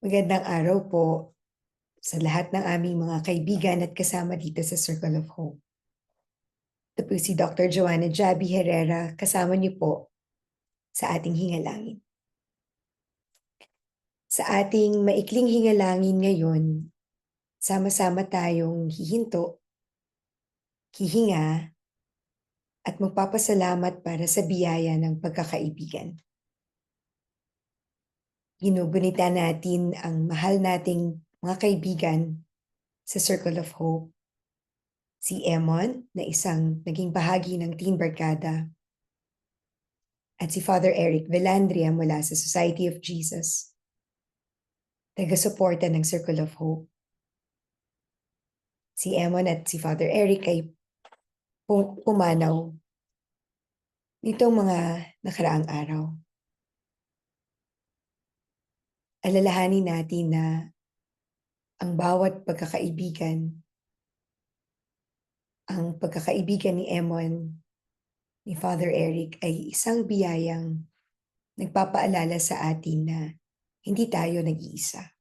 Magandang araw po sa lahat ng aming mga kaibigan at kasama dito sa Circle of Hope. Ito po si Dr. Joanna Jabi Herrera, kasama niyo po sa ating hingalangin. Sa ating maikling hingalangin ngayon, sama-sama tayong hihinto, hihinga, at magpapasalamat para sa biyaya ng pagkakaibigan. Ginugunita natin ang mahal nating mga kaibigan sa Circle of Hope. Si Emon, na isang naging bahagi ng Teen Barkada. At si Father Eric Velandria mula sa Society of Jesus. Taga-suporta ng Circle of Hope. Si Emon at si Father Eric ay pu- pumanaw nitong mga nakaraang araw. Alalahanin natin na ang bawat pagkakaibigan, ang pagkakaibigan ni Emon, ni Father Eric ay isang biyayang nagpapaalala sa atin na hindi tayo nag-iisa.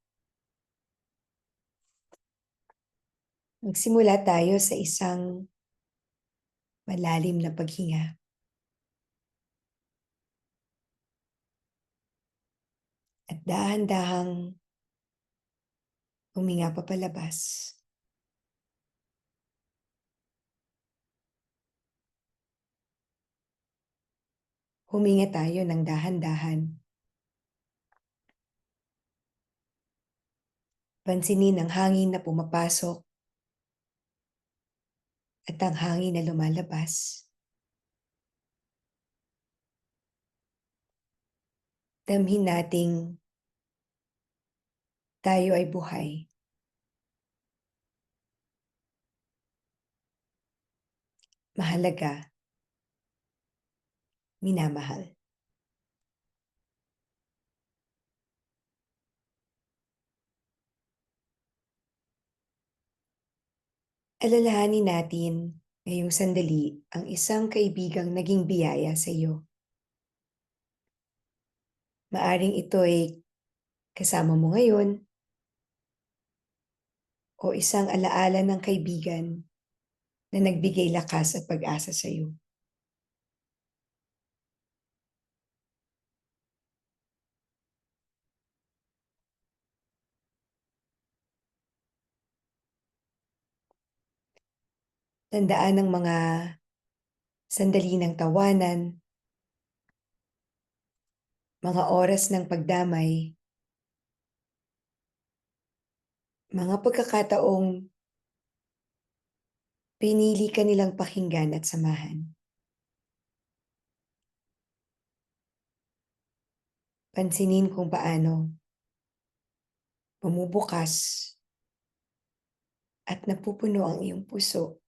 Magsimula tayo sa isang malalim na paghinga. At dahan-dahang huminga pa palabas. Huminga tayo ng dahan-dahan. Pansinin ang hangin na pumapasok at ang hangin na lumalabas. Damhin nating tayo ay buhay. Mahalaga. Minamahal. Alalahanin natin ngayong sandali ang isang kaibigang naging biyaya sa iyo. Maaring ito ay kasama mo ngayon o isang alaala ng kaibigan na nagbigay lakas at pag-asa sa iyo. Tandaan ng mga sandali ng tawanan, mga oras ng pagdamay, mga pagkakataong pinili ka nilang pakinggan at samahan. Pansinin kung paano bumubukas at napupuno ang iyong puso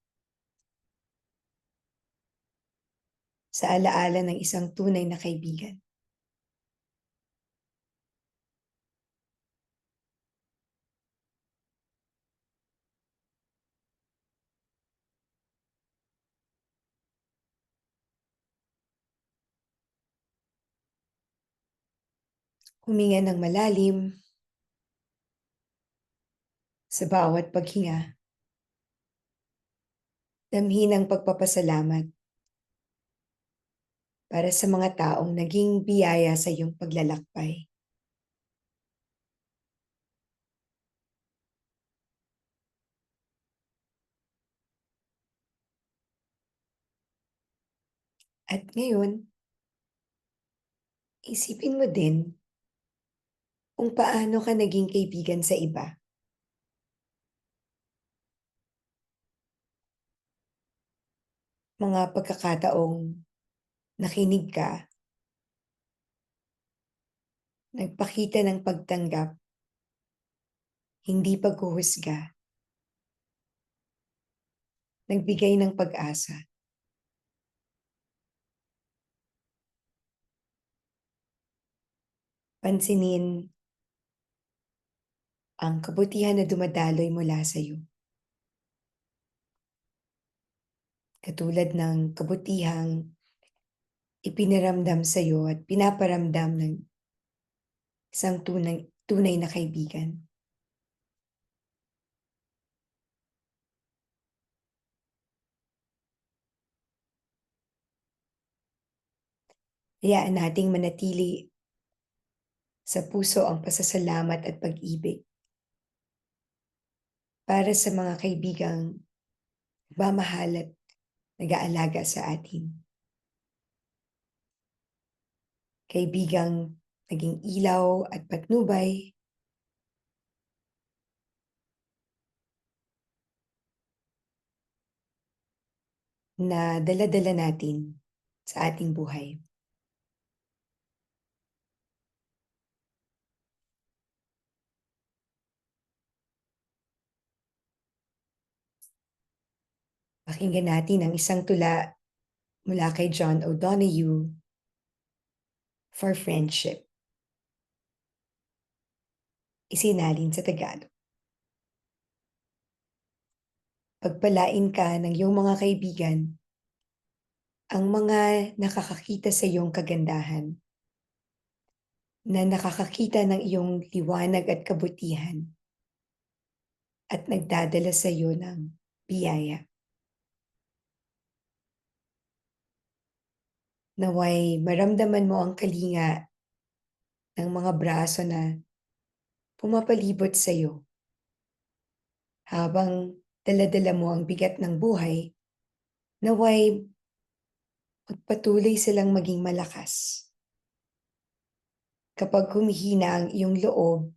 sa alaala ng isang tunay na kaibigan. Huminga ng malalim sa bawat paghinga. Damhin ang pagpapasalamat para sa mga taong naging biyaya sa iyong paglalakbay. At ngayon, isipin mo din kung paano ka naging kaibigan sa iba. Mga pagkakataong nakinig ka, nagpakita ng pagtanggap, hindi paghuhusga, nagbigay ng pag-asa. Pansinin ang kabutihan na dumadaloy mula sa iyo. Katulad ng kabutihang ipinaramdam sa iyo at pinaparamdam ng isang tunay, tunay na kaibigan. Hayaan nating manatili sa puso ang pasasalamat at pag-ibig para sa mga kaibigang mamahal at nag-aalaga sa atin. Kaibigang naging ilaw at patnubay na dala-dala natin sa ating buhay. Pakinggan natin ang isang tula mula kay John O'Donoghue for Friendship. Isinalin sa Tagalog. Pagpalain ka ng iyong mga kaibigan, ang mga nakakakita sa iyong kagandahan, na nakakakita ng iyong liwanag at kabutihan, at nagdadala sa iyo ng biyaya. Naway maramdaman mo ang kalinga ng mga braso na pumapalibot sa iyo habang dala-dala mo ang bigat ng buhay, naway magpatuloy silang maging malakas. Kapag humihina ang iyong loob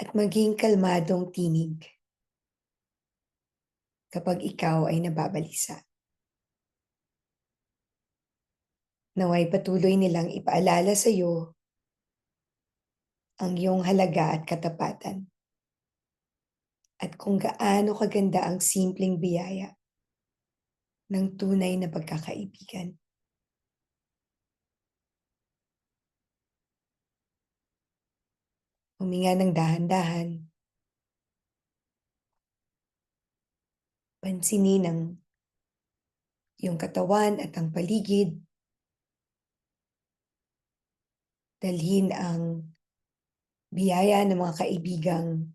at maging kalmadong tinig kapag ikaw ay nababalisa. Naway patuloy nilang ipaalala sa iyo ang iyong halaga at katapatan. At kung gaano kaganda ang simpleng biyaya ng tunay na pagkakaibigan. Huminga ng dahan-dahan Pansinin ang iyong katawan at ang paligid. Dalhin ang biyaya ng mga kaibigang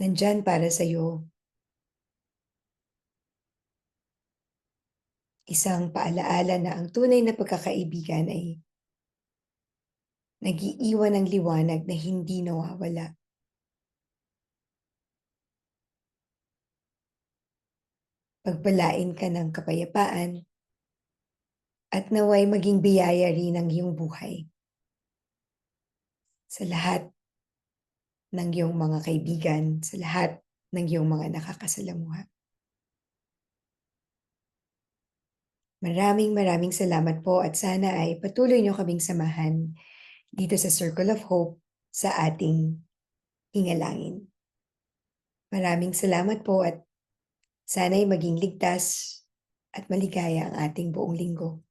nandyan para sa iyo. Isang paalaala na ang tunay na pagkakaibigan ay nagiiwan ng liwanag na hindi nawawala. Pagpalain ka ng kapayapaan at naway maging biyaya rin ang iyong buhay sa lahat ng iyong mga kaibigan, sa lahat ng iyong mga nakakasalamuha. Maraming maraming salamat po at sana ay patuloy niyo kaming samahan dito sa Circle of Hope sa ating hingalangin. Maraming salamat po at Sana'y maging ligtas at maligaya ang ating buong linggo.